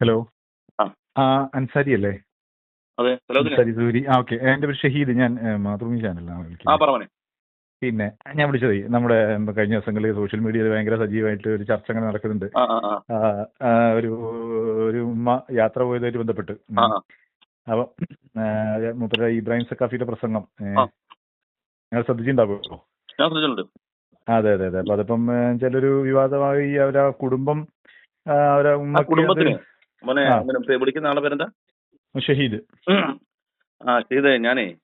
Hello ആ. അൻസാരി അല്ലേ? അതെ. അൻസാരി സൂരി. ആ ഓക്കെ. എന്റെ പേര് ഷഹീദ്. ഞാൻ മാതൃഭൂമി ചാനലിലാണ് വിളിക്കുന്നത്. പിന്നെ ഞാൻ വിളിച്ചത് നമ്മുടെ കഴിഞ്ഞ ദിവസങ്ങളിൽ സോഷ്യൽ മീഡിയയിൽ ഭയങ്കര സജീവമായിട്ട് ഒരു ചർച്ച അങ്ങനെ നടക്കുന്നുണ്ട് ഒരു ഒരു ഉമ്മ യാത്ര പോയതായിട്ട് ബന്ധപ്പെട്ട്. അപ്പൊ മൂപ്പര ഇബ്രാഹിം സക്കാഫിയുടെ പ്രസംഗം. ഞങ്ങൾ ശ്രദ്ധിച്ചിട്ടുണ്ടാവുമോ നിങ്ങൾ ശ്രദ്ധിച്ചിട്ടുണ്ടാവുമല്ലോ ഞാൻ ശ്രദ്ധിച്ചിട്ടുണ്ട്. അതെ അതെ അതെ. അപ്പൊ അതിപ്പം ചിലൊരു വിവാദമായി അവരാ കുടുംബം അവരാ ഉമ്മ കുടുംബത്തിന്. മോനെ വിളിക്കുന്ന ആളെ പേരെന്താ? ഷഹീദ്. ആ ഷഹീദ് ഞാനേ.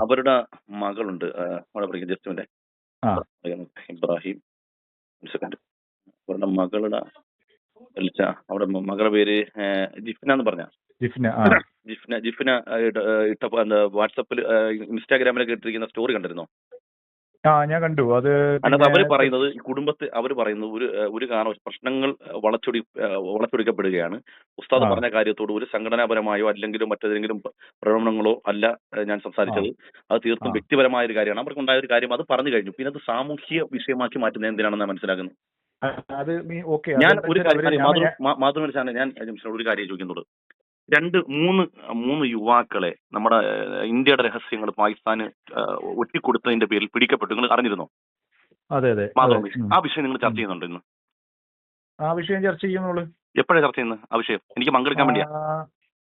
അവരുടെ മകളുണ്ട്. അവിടെ പഠിക്കുന്ന ജസ്റ്റുവിന്റെ. ഇബ്രാഹിം സെക്കൻഡ് അവരുടെ മകളുടെ അവിടെ മകളുടെ പേര് ജിഫ്ന എന്ന് പറഞ്ഞ? ജിഫ്ന ജിഫ്ന ജിഫ്ന ഇട്ട- വാട്സപ്പിൽ ഇൻസ്റ്റാഗ്രാമിലൊക്കെ ഇട്ടിരിക്കുന്ന സ്റ്റോറി കണ്ടിരുന്നോ? ആ ഞാൻ കണ്ടു. അത് അവർ പിന്നെ- പറയുന്നത് ഈ കുടുംബത്തെ അവർ പറയുന്നത് ഒരു ഒരു കാരണം പ്രശ്നങ്ങൾ വളച്ചൊടി വളച്ചൊടിക്കപ്പെടുകയാണ്. ഉസ്താദ് പറഞ്ഞ കാര്യത്തോട് ഒരു സംഘടനാപരമായോ അല്ലെങ്കിൽ മറ്റേതെങ്കിലും പ്ര- പ്രകടനങ്ങളോ അല്ല ഞാൻ സംസാരിച്ചത്. അത് തീർത്തും വ്യക്തിപരമായ ഒരു കാര്യമാണ്. അവർക്ക് അവർക്കുണ്ടായ ഒരു കാര്യം അത് പറഞ്ഞു കഴിഞ്ഞു. പിന്നെ അത് സാമൂഹ്യ വിഷയമാക്കി മാറ്റുന്നത് എന്തിനാണെന്ന് ഞാൻ മനസ്സിലാക്കുന്നത് അത് മീ- ഓക്കെ. ഞാൻ ഒരു കാര്യം മാതൃ ഞാൻ- ഒരു കാര്യം ചോദിക്കുന്നുള്ളൂ രണ്ട് മൂന്ന് മൂന്ന് യുവാക്കളെ നമ്മുടെ ഇന്ത്യയുടെ രഹസ്യങ്ങൾ പാകിസ്ഥാന് ഒറ്റിക്കൊടുത്തതിന്റെ പേരിൽ പിടിക്കപ്പെട്ടു. നിങ്ങൾ അറിഞ്ഞിരുന്നോ? അതെ അതെ. ആ വിഷയം നിങ്ങൾ ചർച്ച ചെയ്യുന്നുണ്ട് ഇന്ന്? ആ വിഷയം ചർച്ച ചെയ്യുന്നുള്ളു. എപ്പോഴാണ് ചർച്ച ചെയ്യുന്നത് ആ വിഷയം? എനിക്ക് പങ്കെടുക്കാൻ വേണ്ടിയാ.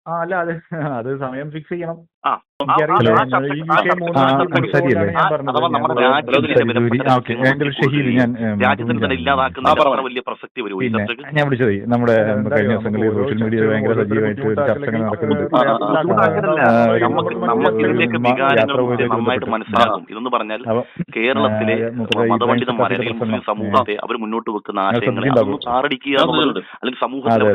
അല്ല അത് അത് സമയം ഫിക്സ് ചെയ്യണം. രാജ്യത്തിന് തന്നെ ഇല്ലാതാക്കുന്ന വലിയ പ്രസക്തി വരും ഞാൻ വിളിച്ചത് നമ്മുടെ കഴിഞ്ഞ ദിവസങ്ങളിൽ സോഷ്യൽ മീഡിയ മീഡിയയിൽ ഭയങ്കര സജീവമായിട്ട് ചർച്ചകൾ നടക്കുന്നുണ്ട് നന്നായിട്ട് മനസ്സിലാകും. ഇതെന്ന് പറഞ്ഞാൽ കേരളത്തിലെ മതപണ്ഡിതന്മാരെ അല്ലെങ്കിൽ മുസ്ലിം സമൂഹത്തെ അവർ മുന്നോട്ട് വെക്കുന്ന ആശയങ്ങളെ താറടിക്കുക അല്ലെങ്കിൽ സമൂഹത്തിലെ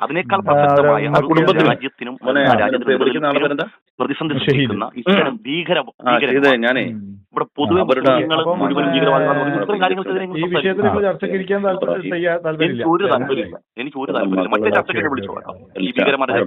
അതിനേക്കാൾ പ്രസക്തമായ കുടുംബത്തിന് രാജ്യത്തിനും പ്രതിസന്ധി ഷഹീദ്. സൃഷ്ടിക്കുന്ന ഇത്തരം ഭീകര ആ ഞാനേ. ഇവിടെ പൊതുവെ മുഴുവൻ ഈ ചർച്ചയ്ക്ക് ഇരിക്കാൻ താല്പര്യമില്ല. ഒരു താല്പര്യമില്ല. എനിക്ക് ഒരു താല്പര്യമില്ല. മറ്റേ ചർച്ചയ്ക്ക് വിളിച്ചു പറയാം ഈ ഭീകരന്മാരുടെ